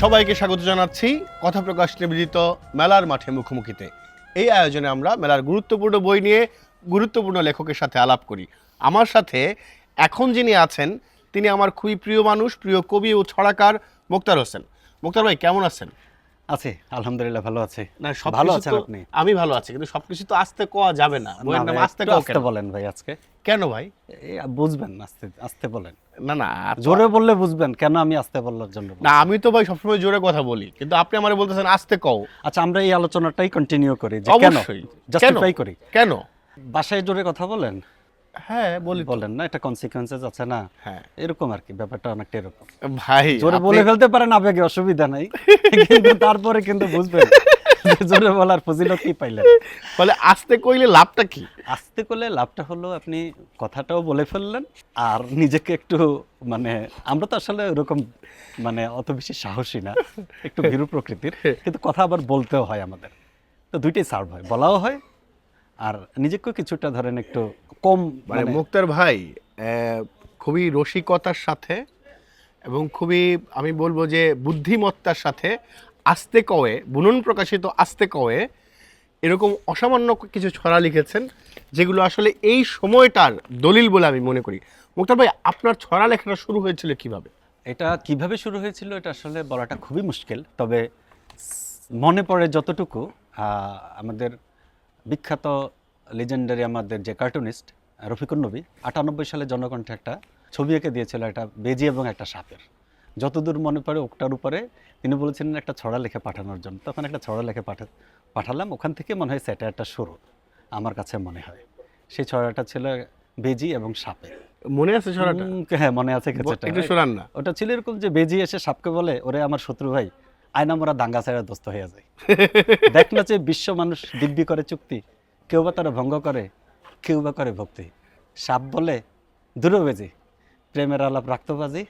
সবাইকে স্বাগত জানাচ্ছি। কথা প্রকাশ নিবেদিত মেলার মাঠে মুখোমুখিতে। এই আয়োজনে আমরা মেলার গুরুত্বপূর্ণ বই নিয়ে গুরুত্বপূর্ণ লেখকের সাথে আলাপ করি। আমার সাথে এখন যিনি আছেন, তিনি আমার খুবই প্রিয় মানুষ, প্রিয় কবি ও ছড়াকার মোক্তার হোসেন। মোক্তার ভাই কেমন আছেন? আছে আলহামদুলিল্লাহ ভালো আছে। না সব ভালো আছেন আপনি? আমি ভালো আছি কিন্তু সবকিছু তো আস্তে কোয়া যাবে না। বইয়ের নাম আস্তে একটু আস্তে বলেন ভাই আজকে। কেন ভাই? বুঝবেন আস্তে আস্তে বলেন। না না জোরে বললে বুঝবেন কেন আমি আস্তে বলার জন্য না আমি তো ভাই সবসময় জোরে কথা বলি কিন্তু আপনি আমারে বলতেছেন আস্তে কও। আচ্ছা আমরা এই আলোচনাটাই কন্টিনিউ করি যে কেন? জাস্টিফাই করি। কেন? বাসায় জোরে কথা বলেন? হ্যাঁ বলি। বলেন না এটা কনসিকোয়েন্সেস আছে না। হ্যাঁ। এরকম আর কি ব্যাপারটা অনেকটা এরকম। ভাই জোরে বলে ফেলতে পারেন আবেগে অসুবিধা নাই কিন্তু তারপরে কিন্তু বুঝবেন জোরে বলার ফজিলত কি পাইলেন। আস্তে কইলে লাভটা কি? আস্তে করলে লাভটা হলো আপনি কথাটাও বলে ফেললেন আর নিজেকে একটু মানে আমরা তো আসলে ওরকম মানে অত বেশি সাহসী না একটু ভীরু প্রকৃতির কিন্তু কথা আবার বলতেও হয় আমাদের। তো দুইটাই সার্ভ হয় বলাও হয় আর নিজেকেও কিছুটা ধরেন একটু কম মানে মানে মুক্তার ভাই খুবই রসিকতার সাথে এবং খুবই আমি বলব যে বুদ্ধিমত্তার সাথে আস্তে কয়ে বুনন প্রকাশিত আস্তে কয়ে এরকম অসামান্য কিছু ছড়া লিখেছেন যেগুলো আসলে এই সময়টার দলিল বলে আমি মনে করি। মুক্তার ভাই আপনার ছড়া লেখাটা শুরু হয়েছিল কীভাবে? এটা কীভাবে শুরু হয়েছিল এটা আসলে বলাটা খুবই মুশকিল তবে মনে পড়ে যতটুকু আমাদের বিখ্যাত লেজেন্ডারি আমাদের যে কার্টুনিস্ট রফিকুর নবী আটানব্বই সালে জনকণ্ঠে একটা ছবি এঁকে দিয়েছিল একটা বেজি এবং একটা সাপের। যতদূর মনে পড়ে ওকটার উপরে তিনি বলেছিলেন একটা ছড়া লেখে পাঠানোর জন্য। তখন একটা ছড়া লেখে পাঠা পাঠালাম। ওখান থেকে মনে হয় স্যাটারটা শুরু আমার কাছে মনে হয়। সেই ছড়াটা ছিল বেজি এবং সাপে। মনে আছে ছড়াটা? হ্যাঁ মনে আছে একটু শোনান না। ওটা ছিল এরকম যে বেজি এসে সাপকে বলে ওরে আমার শত্রু ভাই আয়না মোরা দাঙ্গা ছাড়া দোস্ত হয়ে যায়। দেখ না যে বিশ্ব মানুষ দিব্যি করে চুক্তি, কেউ বা তারা ভঙ্গ করে, কেউ বা করে ভক্তি। সাপ বলে, দূরে বেজি, প্রেমের আলাপ রাখতে বাজি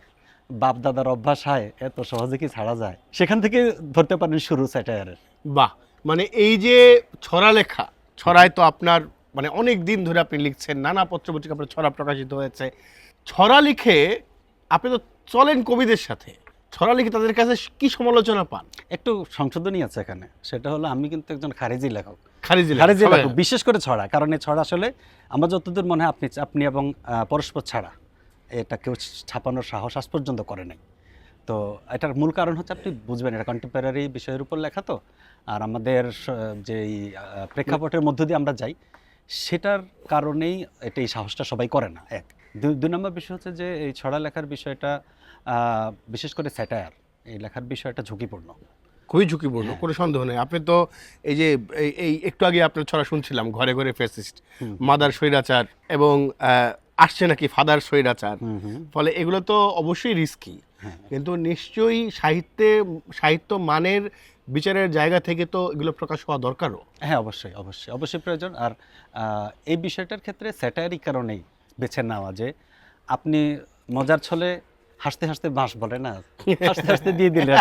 বাপ দাদার অভ্যাস হয়, এত সহজে কি ছাড়া যায়? সেখান থেকে ধরতে পারেন শুরু স্যাটায়ারের বাহ! মানে এই যে ছড়া লেখা ছড়ায় তো আপনার মানে অনেক দিন ধরে আপনি লিখছেন, নানা পত্রপত্রিকা আপনার ছড়া প্রকাশিত হয়েছে। ছড়া লিখে আপনি তো চলেন কবিদের সাথে। ছড়া লিখে তাদের কাছে কি সমালোচনা পান? একটু সংশোধনী আছে এখানে। সেটা হলো আমি কিন্তু একজন খারিজি লেখক। খারিজি খারিজি লেখক বিশেষ করে ছড়া কারণ এই ছড়া আসলে আমার যতদূর মনে হয় আপনি আপনি এবং পরস্পর ছাড়া। এটা কেউ ছাপানোর সাহস আজ পর্যন্ত করে নাই। তো এটার মূল কারণ হচ্ছে আপনি বুঝবেন এটা কন্টেম্পোরারি বিষয়ের উপর লেখা তো। আর আমাদের যেই প্রেক্ষাপটের মধ্য দিয়ে আমরা যাই সেটার কারণেই এটা এই সাহসটা সবাই করে না এক। দুই দুই নম্বর বিষয় হচ্ছে যে এই ছড়া লেখার বিষয়টা বিশেষ করে স্যাটায়ার এই লেখার বিষয়টা ঝুঁকিপূর্ণ। খুবই ঝুঁকিপূর্ণ কোনো সন্দেহ নেই। আপনি তো এই যে এই- একটু আগে আপনার ছড়া শুনছিলাম ঘরে ঘরে ফেসিস্ট মাদার স্বৈরাচার এবং আসছে নাকি ফাদার স্বৈরাচার। ফলে এগুলো তো অবশ্যই রিস্কি হ্যাঁ। কিন্তু নিশ্চয়ই সাহিত্যে সাহিত্য মানের বিচারের জায়গা থেকে তো এগুলো প্রকাশ হওয়া দরকারও। হ্যাঁ অবশ্যই অবশ্যই অবশ্যই প্রয়োজন। আর এই বিষয়টার ক্ষেত্রে স্যাটারি কারণেই বেছে নেওয়া যে আপনি মজার ছলে হাসতে হাসতে বাঁশ বলে না? হাসতে হাসতে দিয়ে দিলেন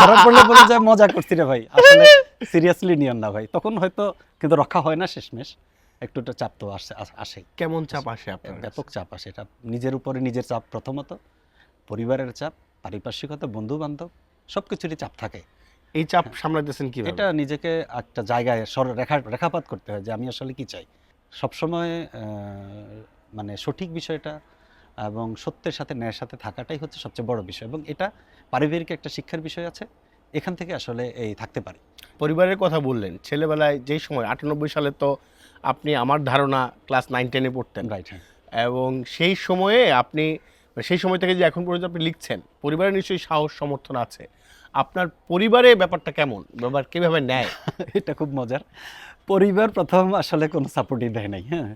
ধরা পড়লে বলে যায় মজা করছি রে ভাই। আসলে সিরিয়াসলি নিয়ন না ভাই। তখন হয়তো কিন্তু রক্ষা হয় না শেষমেশ। একটুটা চাপ তো আসে আস- কেমন চাপ আসে আপনার ব্যাপক চাপ আসে। এটা নিজের উপরে নিজের চাপ প্রথমত। পরিবারের চাপ পারিপার্শ্বিকতা বন্ধু বান্ধব সব কিছুরই চাপ থাকে। এই চাপ সামলাতেছেন কীভাবে? এটা নিজেকে একটা জায়গায় সর রেখা রেখাপাত করতে হয় যে আমি আসলে কি চাই। সবসময় আহ, মানে সঠিক বিষয়টা এবং সত্যের সাথে ন্যায়ের সাথে থাকাটাই হচ্ছে সবচেয়ে বড় বিষয় এবং এটা পারিবারিক একটা শিক্ষার বিষয় আছে এখান থেকে আসলে এই থাকতে পারে। পরিবারের কথা বললেন ছেলেবেলায় যেই সময় আটানব্বই সালে তো আপনি আমার ধারণা ক্লাস নাইন টেনে পড়তেন। রাইট হ্যাঁ। এবং সেই সময়ে আপনি সেই সময় থেকে যে এখন পর্যন্ত আপনি লিখছেন পরিবারে নিশ্চয়ই সাহস সমর্থন আছে। আপনার পরিবারে ব্যাপারটা কেমন? ব্যাপার কীভাবে নেয় এটা খুব মজার। পরিবার প্রথম আসলে কোনো সাপোর্টই দেয় নাই হ্যাঁ।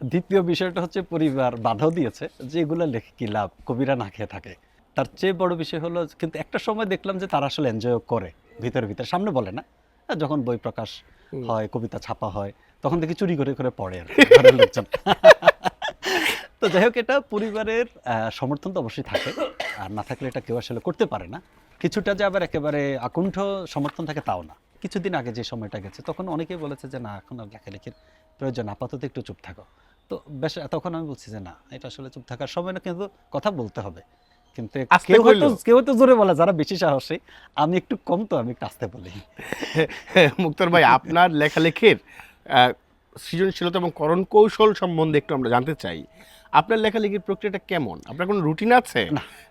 দ্বিতীয় বিষয়টা হচ্ছে পরিবার বাধাও দিয়েছে যে এগুলো লেখে কি লাভ? কবিরা না খেয়ে থাকে। তার চেয়ে বড় বিষয় হলো কিন্তু একটা সময় দেখলাম যে তারা আসলে এনজয় করে ভিতরে ভিতরে। সামনে বলে না। যখন বই প্রকাশ হয় কবিতা ছাপা হয় তখন দেখি চুরি করে করে পড়ে আর ঘরের লোকজন। তো যাই হোক এটা পরিবারের সমর্থন তো অবশ্যই থাকে। আর না থাকলে এটা কেউ আসলে করতে পারে না। কিছুটা যে আবার একেবারে আকুণ্ঠ সমর্থন থাকে তাও না। কিছুদিন আগে যে সময়টা গেছে তখন অনেকেই বলেছে যে না এখন আর লেখালেখির প্রয়োজন আপাতত একটু চুপ থাকো। তো বেশ তখন আমি বলছি যে না এটা আসলে চুপ থাকার সময় না কিন্তু কথা বলতে হবে। কিন্তু কেউ হয়তো কেউ তো জোরে বলে যারা বেশি সাহসী আমি একটু কম তো আমি একটু আস্তে বলি। মুক্তার ভাই আপনার লেখালেখির সৃজনশীলতা এবং করণ কৌশল সম্বন্ধে একটু আমরা জানতে চাই। আপনার লেখালেখির প্রক্রিয়াটা কেমন? আপনার কোনো রুটিন আছে?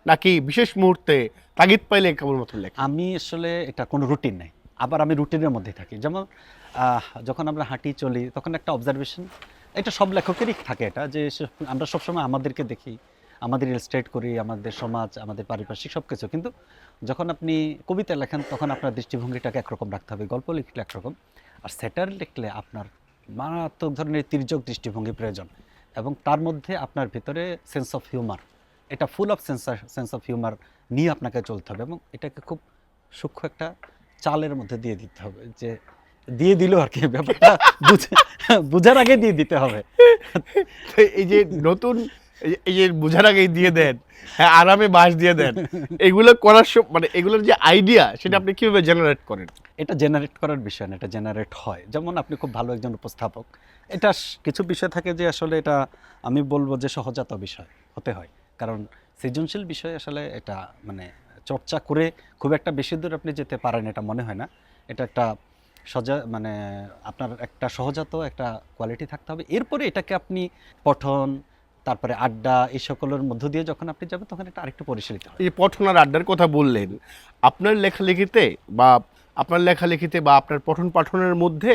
নাকি বিশেষ মুহূর্তে তাগিদ পাইলে কেবলমাত্র লেখা? আমি আসলে এটা কোনো রুটিন নেই। আবার আমি রুটিনের মধ্যে থাকি। যেমন যখন আমরা হাঁটি চলি, তখন একটা অবজারভেশন এটা সব লেখকেরই থাকে এটা, যে আমরা সবসময় আমাদেরকে দেখি, আমাদের ইলস্ট্রেট করি, আমাদের সমাজ, আমাদের পারিপার্শ্বিক সব কিছু কিন্তু যখন আপনি কবিতা লেখেন, তখন আপনার দৃষ্টিভঙ্গিটাকে একরকম রাখতে হবে, গল্প লিখলে একরকম, আর সেটার লিখলে আপনার মারাত্মক ধরনের তির্যক দৃষ্টিভঙ্গি প্রয়োজন। এবং তার মধ্যে আপনার ভিতরে সেন্স অফ হিউমার এটা full of sensor sense of humour নিয়ে আপনাকে চলতে হবে এবং এটাকে খুব সূক্ষ্ম একটা চালের মধ্যে দিয়ে দিতে হবে যে দিয়ে দিল আর কি ব্যাপারটা বুঝার আগে দিয়ে দিতে হবে। এই যে নতুন এই যে- বোঝার আগেই দিয়ে দেন হ্যাঁ আরামে বাস দিয়ে দেন এগুলো করার সম- মানে এগুলোর যে আইডিয়া সেটা আপনি কীভাবে জেনারেট করেন? এটা জেনারেট করার বিষয় না এটা জেনারেট হয়। যেমন আপনি খুব ভালো একজন উপস্থাপক এটা কিছু বিষয় থাকে যে আসলে এটা আমি বলব যে সহজাত বিষয় হতে হয়। কারণ সৃজনশীল বিষয় আসলে এটা মানে চর্চা করে খুব একটা বেশি দূর আপনি যেতে পারেন এটা মনে হয় না। এটা একটা সজা মানে আপনার একটা সহজাত একটা কোয়ালিটি থাকতে হবে। এরপরে এটাকে আপনি পঠন, তারপরে আড্ডা এই সকলের মধ্য দিয়ে যখন আপনি যাবেন তখন এটা আরেকটু পরিশীলিত এই পঠন আর আড্ডার কথা বললেন, আপনার লেখালেখিতে বা আপনার লেখালেখিতে বা আপনার পঠন পাঠনের মধ্যে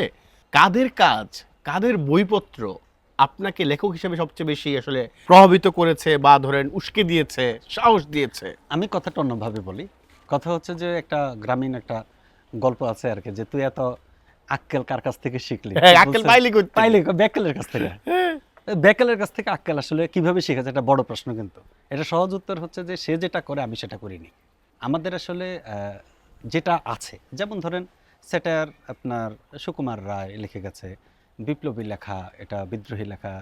কাদের কাজ, কাদের বইপত্র আপনাকে লেখক হিসেবে সবচেয়ে বেশি আসলে প্রভাবিত করেছে বা ধরেন উস্কে দিয়েছে সাহস দিয়েছে? আমি কথাটা অন্যভাবে বলি। কথা হচ্ছে যে একটা গ্রামীণ একটা গল্প আছে আর কি যে তুই এত আক্কেল কার কাছ থেকে শিখলি? হ্যাঁ, আক্কেল পাইলি পাইলি ব্যাকেলের কাছ থেকে। ব্যাকেলের কাছ থেকে আক্কেল আসলে কীভাবে শিখেছে? এটা বড় প্রশ্ন কিন্তু। এটা সহজ উত্তর হচ্ছে যে সে যেটা করে আমি সেটা করিনি। আমাদের আসলে আহ, যেটা আছে যেমন ধরেন সেটার আপনার সুকুমার রায় লিখে গেছে বিপ্লবী লেখা, এটা বিদ্রোহী লেখা,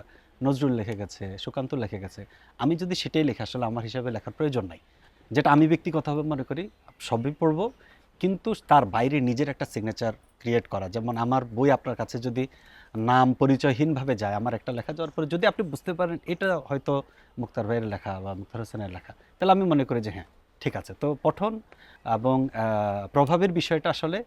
নজরুল লিখে গেছে, সুকান্ত লিখে গেছে। আমি যদি সেটাই লেখা, আসলে আমার হিসাবে লেখার প্রয়োজন নাই। যেটা আমি ব্যক্তিগতভাবে মনে করি, সবই পড়ব। কিন্তু তার বাইরে নিজের একটা সিগনেচার ক্রিয়েট করা। যেমন আমার বই আপনার কাছে যদি নাম পরিচয়হীনভাবে যায়, আমার একটা লেখা যাওয়ার পরে যদি আপনি বুঝতে পারেন, এটা হয়তো মুক্তার ভাইয়ের লেখা বা মুক্তার হোসেনের লেখা, তাহলে আমি মনে করি যে হ্যাঁ ঠিক আছে। তো পঠন এবং প্রভাবের বিষয়টা আসলে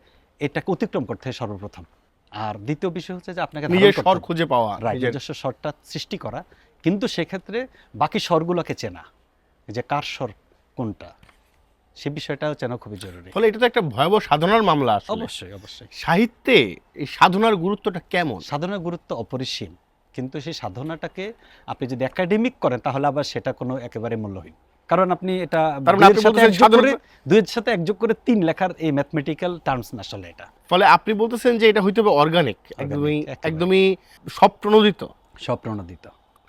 এটাকে অতিক্রম করতে হয় সর্বপ্রথম। আর দ্বিতীয় বিষয় হচ্ছে যে আপনাকে নিজের স্বর খুঁজে পাওয়া নিজস্ব স্বরটা সৃষ্টি করা। কিন্তু সেক্ষেত্রে বাকি স্বরগুলোকে চেনা যে কার স্বর কোনটা সে বিষয়টাও চেনা খুবই জরুরি। ফলে এটা তো একটা ভয়াবহ সাধনার মামলা অবশ্যই অবশ্যই। সাহিত্যে এই সাধনার গুরুত্বটা কেমন? সাধনার গুরুত্ব অপরিসীম কিন্তু সেই সাধনাটাকে আপনি যদি একাডেমিক করেন তাহলে আবার সেটা কোনো একেবারে মূল্যহীন। কারণ আপনি এটা মানে দুইয়ের সাথে একযোগ করে তিন লেখার এই ম্যাথমেটিক্যাল টার্মস না আসলে এটা। ফলে আপনি বলতেছেন যে এটা হইতে হবে অর্গানিক একদমই একদমই স্বপ্রণোদিত। স্বপ্রণোদিত।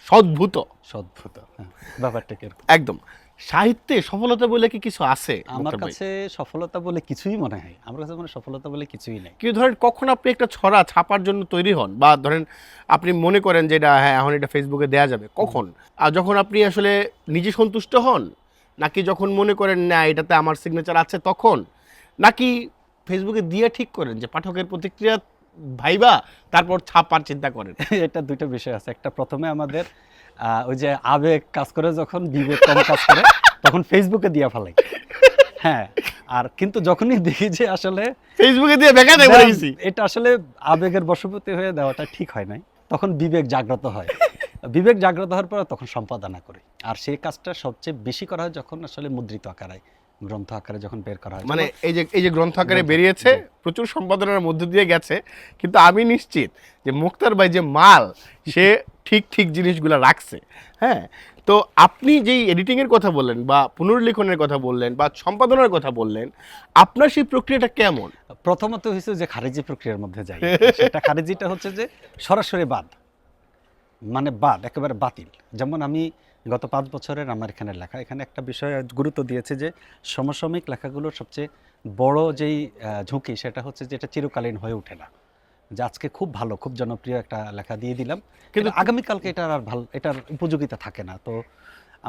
সদ্ভূত। সদ্ভূত হ্যাঁ, ব্যাপারটা কি একদম। সাহিত্যে সফলতা বলে কি কিছু আছে? আমার কাছে সফলতা বলে কিছুই মনে হয় আমার কাছে মানে সফলতা বলে কিছুই নেই। কি ধরেন কখন আপনি একটা ছড়া ছাপার জন্য তৈরি হন বা ধরেন আপনি মনে করেন যে এটা হ্যাঁ এখন এটা ফেসবুকে দেয়া যাবে। কখন? আর যখন আপনি আসলে নিজে সন্তুষ্ট হন নাকি যখন মনে করেন না এটাতে আমার সিগনেচার আছে তখন? নাকি ফেসবুকে দিয়ে ঠিক করেন যে পাঠকের প্রতিক্রিয়া ভাইবা তারপর ছাপার চিন্তা করেন? এটা দুইটা বিষয় আছে। একটা প্রথমে আমাদের ওই যে আবেগ কাজ করে যখন বিবেক কম কাজ করে তখন ফেসবুকে দিয়া ফেলাই। হ্যাঁ আর কিন্তু যখনই দেখি যে আসলে ফেসবুকে দিয়ে বেকা দেয় বলে এটা আসলে আবেগের বশবর্তী হয়ে দেওয়াটা ঠিক হয় নাই। তখন বিবেক জাগ্রত হয়। বিবেক জাগ্রত হওয়ার পর তখন সম্পাদনা করি। আর সেই কাজটা সবচেয়ে বেশি করা হয় যখন আসলে মুদ্রিত আকারে গ্রন্থ আকারে যখন বের করা হয়। মানে এই যে এই যে গ্রন্থ আকারে বেরিয়েছে প্রচুর সম্পাদনার মধ্য দিয়ে গেছে। কিন্তু আমি নিশ্চিত যে মুক্তার ভাই যে মাল সে ঠিক ঠিক জিনিসগুলো রাখছে। হ্যাঁ? তো আপনি যেই এডিটিংয়ের কথা বললেন বা পুনর্লিখনের কথা বললেন বা সম্পাদনার কথা বললেন আপনার সেই প্রক্রিয়াটা কেমন? প্রথমত হয়েছে যে খারিজি প্রক্রিয়ার মধ্যে যাই। সেটা খারিজিটা হচ্ছে যে সরাসরি বাদ। মানে বাদ একেবারে বাতিল। যেমন আমি গত পাঁচ বছরের আমার এখানে লেখা। এখানে একটা বিষয় গুরুত্ব দিয়েছে যে সমসাময়িক লেখাগুলোর সবচেয়ে বড় যেই ঝুঁকি সেটা হচ্ছে যে এটা চিরকালীন হয়ে ওঠে না। যে আজকে খুব ভালো খুব জনপ্রিয় একটা লেখা দিয়ে দিলাম। কিন্তু আগামীকালকে এটার আর ভালো এটার উপযোগিতা থাকে না। তো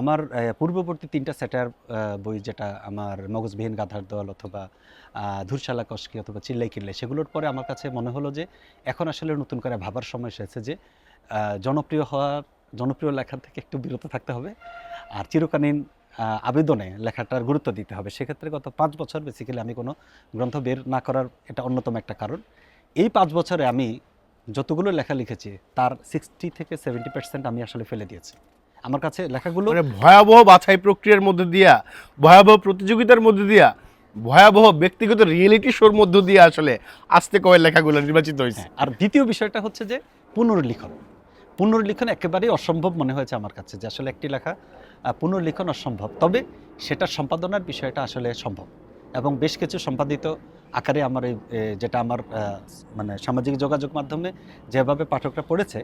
আমার পূর্ববর্তী তিনটা সেটার বই যেটা আমার মগজবিহীন গাধার দল অথবা ধূরশালা কষ্কি অথবা চিল্লাই কিল্লে সেগুলোর পরে আমার কাছে মনে হলো যে এখন আসলে নতুন করে ভাবার সময় এসেছে যে জনপ্রিয় হওয়ার জনপ্রিয় লেখা থেকে একটু বিরত থাকতে হবে। আর চিরকালীন আবেদনে লেখাটার গুরুত্ব দিতে হবে। সেক্ষেত্রে গত পাঁচ বছর বেসিক্যালি আমি কোনো গ্রন্থ বের না করার এটা অন্যতম একটা কারণ। এই পাঁচ বছরে আমি যতগুলো লেখা লিখেছি তার সিক্সটি থেকে সেভেন্টি পার্সেন্ট আমি আসলে ফেলে দিয়েছি। আমার কাছে লেখাগুলো মানে ভয়াবহ বাছাই প্রক্রিয়ার মধ্যে দিয়া ভয়াবহ প্রতিযোগিতার মধ্যে দিয়া ভয়াবহ ব্যক্তিগত রিয়েলিটি শোর মধ্য দিয়ে আসলে আস্তে কয়ের লেখাগুলো নির্বাচিত হয়েছে। হ্যাঁ, আর দ্বিতীয় বিষয়টা হচ্ছে যে পুনর্লিখন। পুনর্লিখন একেবারেই অসম্ভব মনে হয়েছে আমার কাছে যে আসলে একটি লেখা পুনর্লিখন অসম্ভব। তবে সেটা সম্পাদনার বিষয়টা আসলে সম্ভব। এবং বেশ কিছু সম্পাদিত আকারে আমার এই যেটা আমার মানে সামাজিক যোগাযোগ মাধ্যমে যেভাবে পাঠকরা পড়েছে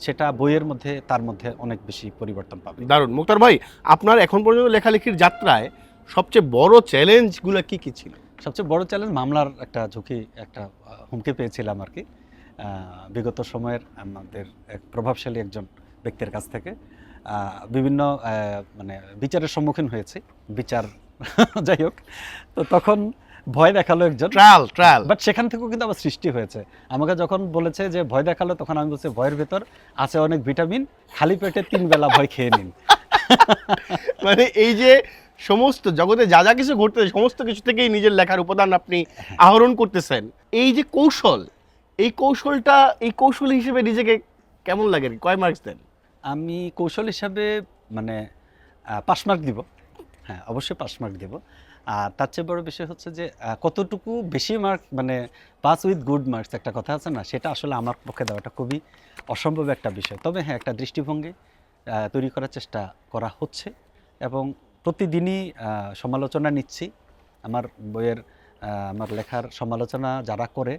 সেটা বইয়ের মধ্যে তার মধ্যে অনেক বেশি পরিবর্তন পাবে। দারুণ। মুক্তার ভাই আপনার এখন পর্যন্ত লেখালেখির যাত্রায় সবচেয়ে বড় চ্যালেঞ্জগুলো কি কি ছিল? সবচেয়ে বড় চ্যালেঞ্জ মামলার একটা ঝুঁকি একটা হুমকি পেয়েছিলাম আর কি। বিগত সময়ের আমাদের এক প্রভাবশালী একজন ব্যক্তির কাছ থেকে। বিভিন্ন মানে বিচারের সম্মুখীন হয়েছে। বিচার যাই হোক। তো তখন ভয় দেখাল একজন। ট্রায়াল ট্রায়াল বাট সেখান থেকেও কিন্তু আবার সৃষ্টি হয়েছে। আমাকে যখন বলেছে যে ভয় দেখাল তখন আমি বলছি ভয়ের ভেতর আছে অনেক ভিটামিন খালি পেটে তিন বেলা ভয় খেয়ে নিন। মানে এই যে সমস্ত জগতে যা যা কিছু ঘটতেছে সমস্ত কিছু থেকেই নিজের লেখার উপাদান আপনি আহরণ করতেছেন। এই যে কৌশল এই কৌশলটা এই কৌশল হিসেবে নিজেকে কেমন লাগে? কয় মার্কস দেন? আমি কৌশল হিসাবে মানে পাস মার্ক দিব। হ্যাঁ অবশ্যই পাস মার্ক দিব। আর তার চেয়ে বড় বিষয় হচ্ছে যে কতটুকু বেশি মার্ক মানে পাস উইথ গুড মার্কস একটা কথা আছে না, সেটা আসলে আমার পক্ষে দেওয়াটা খুবই অসম্ভব একটা বিষয়। তবে হ্যাঁ একটা দৃষ্টিভঙ্গি তৈরি করার চেষ্টা করা হচ্ছে এবং প্রতিদিনই সমালোচনা নিচ্ছি। আমার বইয়ের আমার লেখার সমালোচনা যারা করে,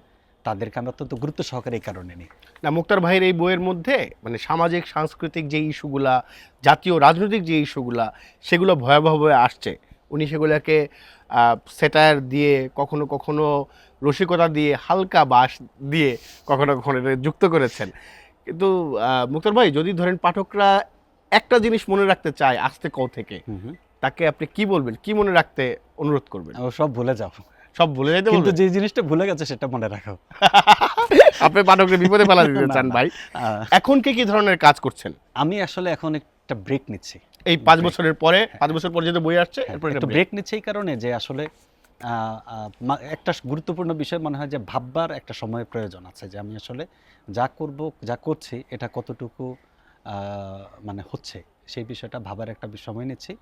তাদেরকে আমি অত্যন্ত গুরুত্ব সহকারে এই কারণে নিই। না, মুক্তার ভাইয়ের এই বইয়ের মধ্যে মানে সামাজিক, সাংস্কৃতিক যে ইস্যুগুলা জাতীয় রাজনৈতিক যে ইস্যুগুলা সেগুলো ভয়াবহভাবে আসছে। উনি সেগুলোকে সেটার দিয়ে কখনো কখনো রসিকতা দিয়ে হালকা বাস দিয়ে কখনো কখনো এটা যুক্ত করেছেন। কিন্তু মুক্তার ভাই যদি ধরেন পাঠকরা একটা জিনিস মনে রাখতে চায় আসতে কও থেকে তাকে আপনি কি বলবেন? কি মনে রাখতে অনুরোধ করবেন? সব ভুলে যাও। সব ভুলে যাইতে কিন্তু যে জিনিসটা ভুলে গেছে সেটা মনে রাখো। আপনি পাঠকদের বিপদে ফেলা দিতে চান ভাই। এখন কি কি ধরনের কাজ করছেন? আমি আসলে এখন একটা ব্রেক নিচ্ছি। এই পাঁচ বছরের পরে পাঁচ বছর পরে যেহেতু বই আসছে এরপর একটু ব্রেক নিচ্ছে এই কারণে যে আসলে একটা গুরুত্বপূর্ণ বিষয় মনে হয় যে ভাববার একটা সময় প্রয়োজন আছে যে আমি আসলে যা করব যা করছি এটা কতটুকু মানে হচ্ছে সেই বিষয়টা ভাবার একটা সময় নিচ্ছি।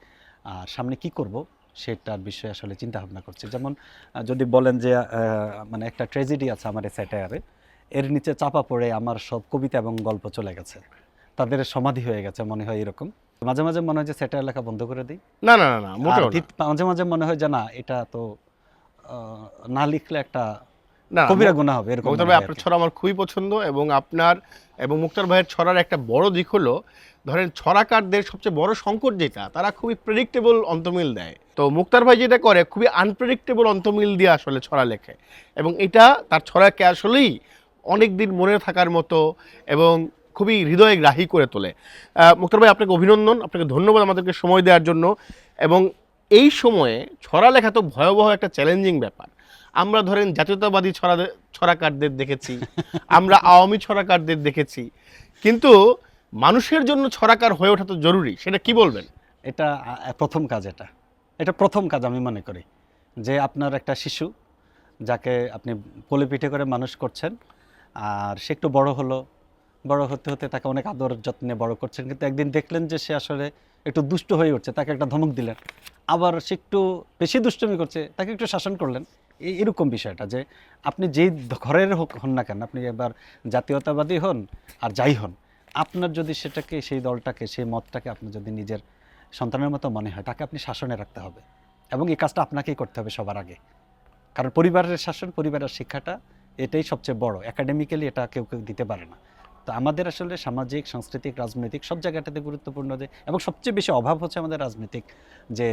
আর সামনে কি করব সেটার বিষয়ে আসলে চিন্তা ভাবনা করছি। যেমন যদি বলেন যে মানে একটা ট্র্যাজেডি আছে আমার এই স্যাটায়ারে এর নিচে চাপা পড়ে আমার সব কবিতা এবং গল্প চলে গেছে। তাদের সমাধি হয়ে গেছে মনে হয় এরকম। মাঝে মাঝে মনে হয় যে স্যাটায়ার লেখা বন্ধ করে দিই না না না না মোটেও না। মাঝে মাঝে মনে হয় যে না এটা তো আহ, না লিখলে একটা না কবিরা গুণা হবে এরকম মুক্তার মনে ভাই হয় আর আপনার কি। ছড়া আমার খুবই পছন্দ এবং আপনার এবং মুক্তার ভাইয়ের ছড়ার একটা বড় দিক হলো ধরেন ছড়াকারদের সবচেয়ে বড় সংকট যেটা তারা খুবই প্রেডিক্টেবল অন্তমিল দেয় তো মুক্তার ভাই যেটা করে খুবই আনপ্রেডিক্টেবল অন্তমিল দিয়ে আসলে ছড়া লেখে এবং এটা তার ছড়াকে আসলেই অনেক দিন মনে থাকার মতো এবং খুবই হৃদয়ে গ্রাহী করে তোলে। মুক্তার ভাই আপনাকে অভিনন্দন আপনাকে ধন্যবাদ আমাদেরকে সময় দেওয়ার জন্য। এবং এই সময়ে ছড়া লেখা তো ভয়াবহ একটা চ্যালেঞ্জিং ব্যাপার। আমরা ধরেন জাতীয়তাবাদী ছড়া ছড়াকারদের দেখেছি আমরা আওয়ামী ছড়াকারদের দেখেছি। কিন্তু মানুষের জন্য ছড়াকার হয়ে ওঠা তো জরুরি সেটা কি বলবেন? এটা প্রথম কাজ এটা। এটা প্রথম কাজ আমি মনে করি যে আপনার একটা শিশু যাকে আপনি কোলে পিঠে করে মানুষ করছেন আর সে একটু বড় হলো বড় হতে হতে তাকে অনেক আদর যত্নে বড় করছেন। কিন্তু একদিন দেখলেন যে সে আসলে একটু দুষ্ট হয়ে উঠছে, তাকে একটা ধমক দিলেন। আবার সে একটু বেশি দুষ্টমি করছে, তাকে একটু শাসন করলেন। এই এরকম বিষয়টা যে আপনি যেই ঘরের হোক, হন না কেন, আপনি এবার জাতীয়তাবাদী হন আর যাই হন, আপনার যদি সেটাকে, সেই দলটাকে, সেই মতটাকে আপনি যদি নিজের সন্তানের মতো মনে হয়, তাকে আপনি শাসনে রাখতে হবে। এবং এই কাজটা আপনাকেই করতে হবে সবার আগে। কারণ পরিবারের শাসন, পরিবারের শিক্ষাটা এটাই সবচেয়ে বড়। একাডেমিক্যালি এটা কেউ কেউ দিতে পারে না। তো আমাদের আসলে সামাজিক, সাংস্কৃতিক, রাজনৈতিক সব জায়গাটাতে গুরুত্বপূর্ণ যে, এবং সবচেয়ে বেশি অভাব হচ্ছে আমাদের রাজনৈতিক যে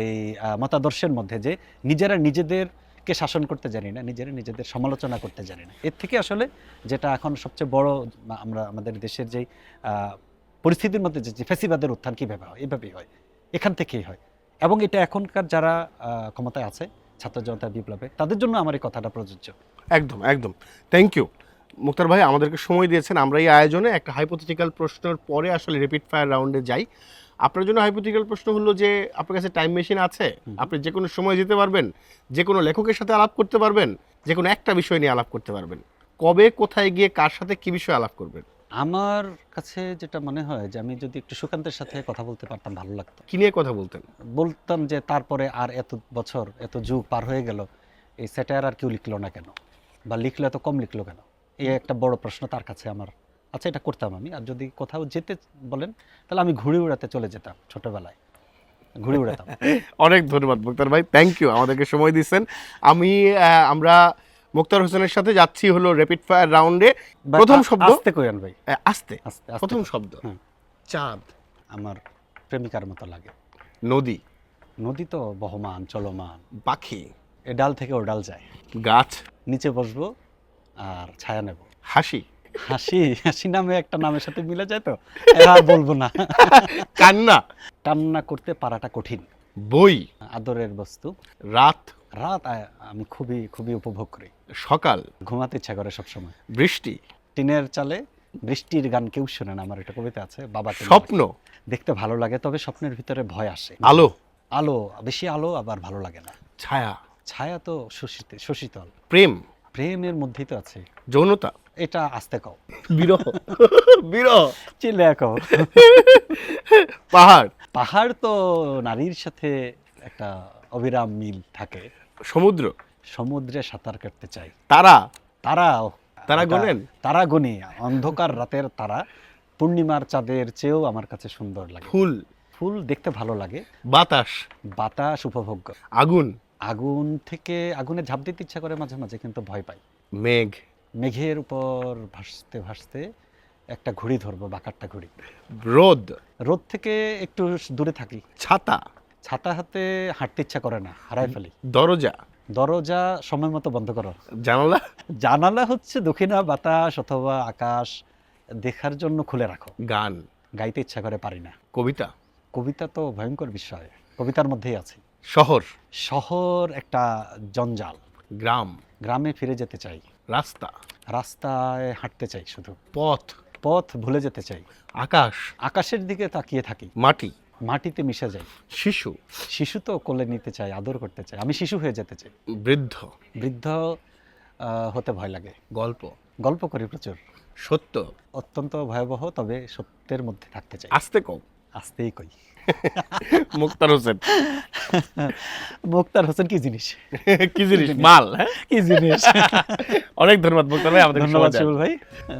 মতাদর্শের মধ্যে যে, নিজেরা নিজেদেরকে শাসন করতে জানি না, নিজেরা নিজেদের সমালোচনা করতে জানি না। এর থেকে আসলে যেটা এখন সবচেয়ে বড় আমরা, আমাদের দেশের যেই পরিস্থিতির মধ্যে যে ফেসিবাদের উত্থান কীভাবে হয়, এভাবেই হয়, এখান থেকেই হয়। এবং এটা এখনকার যারা ক্ষমতায় আছে, ছাত্র জনতা বিপ্লবে, তাদের জন্য আমার এই কথাটা প্রযোজ্য। একদম একদম। থ্যাংক ইউ মুক্তার ভাই আমাদেরকে সময় দিয়েছেন। আমরা এই আয়োজনে একটা হাইপোথেটিক্যাল প্রশ্নের পরে আসলে রিপিট ফায়ার রাউন্ডে যাই। আপনার জন্য হাইপোথেটিক্যাল প্রশ্ন হলো যে আপনার কাছে টাইম মেশিন আছে আপনি যে কোনো সময় যেতে পারবেন যে কোনো লেখকের সাথে আলাপ করতে পারবেন যে কোনো একটা বিষয় নিয়ে আলাপ করতে পারবেন। কবে কোথায় গিয়ে কার সাথে কি বিষয়ে আলাপ করবেন? আমার কাছে যেটা মনে হয় যে আমি যদি একটু সুকান্তের সাথে কথা বলতে পারতাম ভালো লাগতো। কি নিয়ে কথা বলতেন? বলতাম যে তারপরে আর এত বছর এত যুগ পার হয়ে গেল এই স্যাটায়ার আর কেউ লিখলো না কেন? বা লিখলো এত কম লিখলো কেন? এই একটা বড় প্রশ্ন তার কাছে আমার। আচ্ছা এটা করতাম আমি। আর যদি কোথাও যেতে বলেন তাহলে আমি ঘুড়ি উড়াতে চলে যেতাম ছোটবেলায়। ঘুড়ি উড়াতাম অনেক ধন্যবাদ মুক্তার ভাই। থ্যাংক ইউ আমাদেরকে সময় দিচ্ছেন আমি আমরা মুক্তার হোসেনের সাথে যাচ্ছি হলো র্যাপিড ফায়ার রাউন্ডে প্রথম শব্দ? আস্তে কইরান ভাই। আস্তে। আস্তে আস্তে প্রথম শব্দ। চাঁদ। আমার প্রেমিকার মতো লাগে। নদী। নদী তো বহমান চলমান। পাখি। এ ডাল থেকে ও ডাল যায়। গাছ। নিচে বসবো। আর ছায়া নেব। হাসি? হাসি হাসি নামে একটা নামের সাথে মিলে যায় তো? আর বলব না। কান্না? কান্না করতে পারাটা কঠিন। বই? আদরের বস্তু। রাত? রাত আমি খুবই খুবই উপভোগ করি। সকাল? ঘুমাতে ইচ্ছা করে সবসময়। বৃষ্টি? টিনের চালে বৃষ্টির গান কেউ শোনে না আমার একটা কবিতা আছে বাবা স্বপ্ন? দেখতে ভালো লাগে তবে স্বপ্নের ভিতরে ভয় আসে। আলো? আলো বেশি আলো আবার ভালো লাগে না। ছায়া? ছায়া তো শোষিত শোষিতল। প্রেম? প্রেমের মধ্যেই তো আছে। যৌনতা? এটা আস্তে কও। বিরহ? বিরহ? চিল্লে কও। পাহাড়? পাহাড় তো নারীর সাথে একটা অবিরাম মিল থাকে। সমুদ্র? সমুদ্রে সাঁতার কাটতে চাই। তারা? তারা তারা গোনেন? তারা গনি। অন্ধকার রাতের তারা। পূর্ণিমার চাঁদের চেয়েও আমার কাছে সুন্দর লাগে। ফুল? ফুল দেখতে ভালো লাগে। বাতাস? বাতাস উপভোগ্য। আগুন? আগুন থেকে আগুনে ঝাঁপ দিতে ইচ্ছা করে মাঝে মাঝে কিন্তু ভয় পাই। মেঘ। মেঘের উপর ভাসতে ভাসতে একটা ঘুড়ি ধরবো বাকারটা ঘুড়ি। রোদ। রোদ থেকে একটু দূরে থাকি। ছাতা। ছাতা হাতে হাঁটতে ইচ্ছা করে না হারাই ফেলি। দরজা। দরজা সময় মতো বন্ধ করো। জানালা? জানালা হচ্ছে দক্ষিণা বাতাস অথবা আকাশ দেখার জন্য খুলে রাখো। গান। গাইতে ইচ্ছা করে পারি না। কবিতা। কবিতা তো ভয়ঙ্কর বিষয় কবিতার মধ্যেই আছে। শহর। শহর একটা জঞ্জাল। গ্রাম। গ্রামে ফিরে যেতে চাই। রাস্তা। রাস্তায় হাঁটতে চাই শুধু। পথ। পথ ভুলে যেতে চাই। আকাশ। আকাশের দিকে তাকিয়ে থাকি। মাটি। মাটিতে মিশে যাই। শিশু। শিশু তো কোলে নিতে চাই আদর করতে চাই। আমি শিশু হয়ে যেতে চাই। বৃদ্ধ। বৃদ্ধ হতে ভয় লাগে। গল্প। গল্প করি প্রচুর। সত্য। অত্যন্ত ভয়াবহ তবে সত্যের মধ্যে থাকতে চাই। আস্তে কম আসতেই কই। মুক্তার হোসেন। মুক্তার হোসেন কি জিনিস? কি জিনিস? মাল হ্যাঁ? কি জিনিস? অনেক ধন্যবাদ মুক্তার ভাই আমাদের ধন্যবাদ শিবুল ভাই।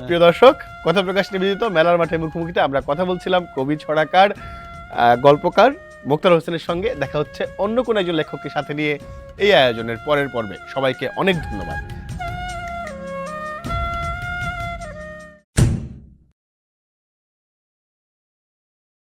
প্রিয় দর্শক কথা প্রকাশ নিবেদিত মেলার মাঠে মুখোমুখিতে আমরা কথা বলছিলাম কবি ছড়াকার গল্পকার মুক্তার হোসেনের সঙ্গে। দেখা হচ্ছে অন্য কোনো একজন লেখককে সাথে নিয়ে এই আয়োজনের পরের পর্বে। সবাইকে অনেক ধন্যবাদ।